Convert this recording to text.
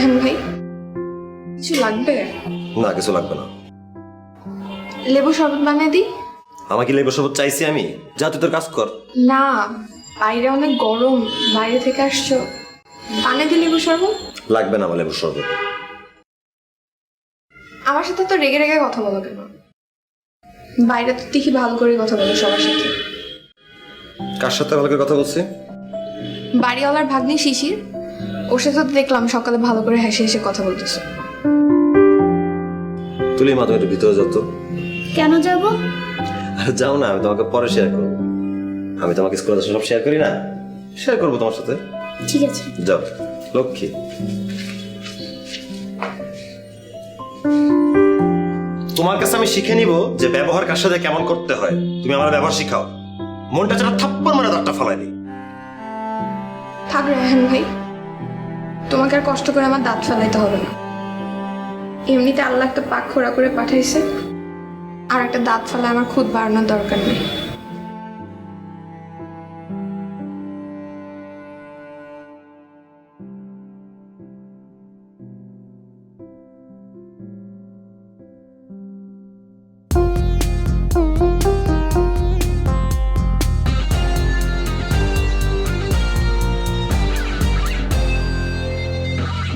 কিছু লাগবে? না কিছু লাগবে না। লেবু শরবত বানিয়ে দিই? আমাকে লেবু শরবত চাইছি আমি? যা তুই তোর কাজ কর। না বাইরে অনেক গরম বাইরে থেকে আসছো। বানিয়ে দিই লেবু শরবত? লাগবে না আমার লেবু শরবত। আমার সাথে তো রেগে রেগে কথা বলো কেন? বাইরে তো দেখি ভালো করে কথা বলো সবার সাথে। কার সাথে ভালো করে কথা বলছি? বাড়িওয়ালার ভাগ্নি শিশির। ওর সাথে তো দেখলাম সকালে ভালো করে হেসে হেসে কথা বলতেছে। তুলি মা তুমি একটু ভিতরে যত। কেন যাব? আরে যাও না আমি তোমাকে পরে শেয়ার করব। আমি তোমাকে স্কুলে সব শেয়ার করি না। শেয়ার করব তোমার সাথে। ঠিক আছে। যাও লক্ষ্মী। তোমার কাছে আমি শিখে নিব যে ব্যবহার কার সাথে কেমন করতে হয়। তুমি আমার ব্যবহার শিখাও। মনটা যেন থাপ্পড় মারা দাঁতটা ফালাই দিই থাক রায়হান ভাই তোমাকে আর কষ্ট করে আমার দাঁত ফেলাইতে হবে না। এমনিতে আল্লাহ একটা পাক খোড়া করে পাঠাইছে, আর একটা দাঁত ফেলায় আমার খুদ বাড়ানোর দরকার নেই।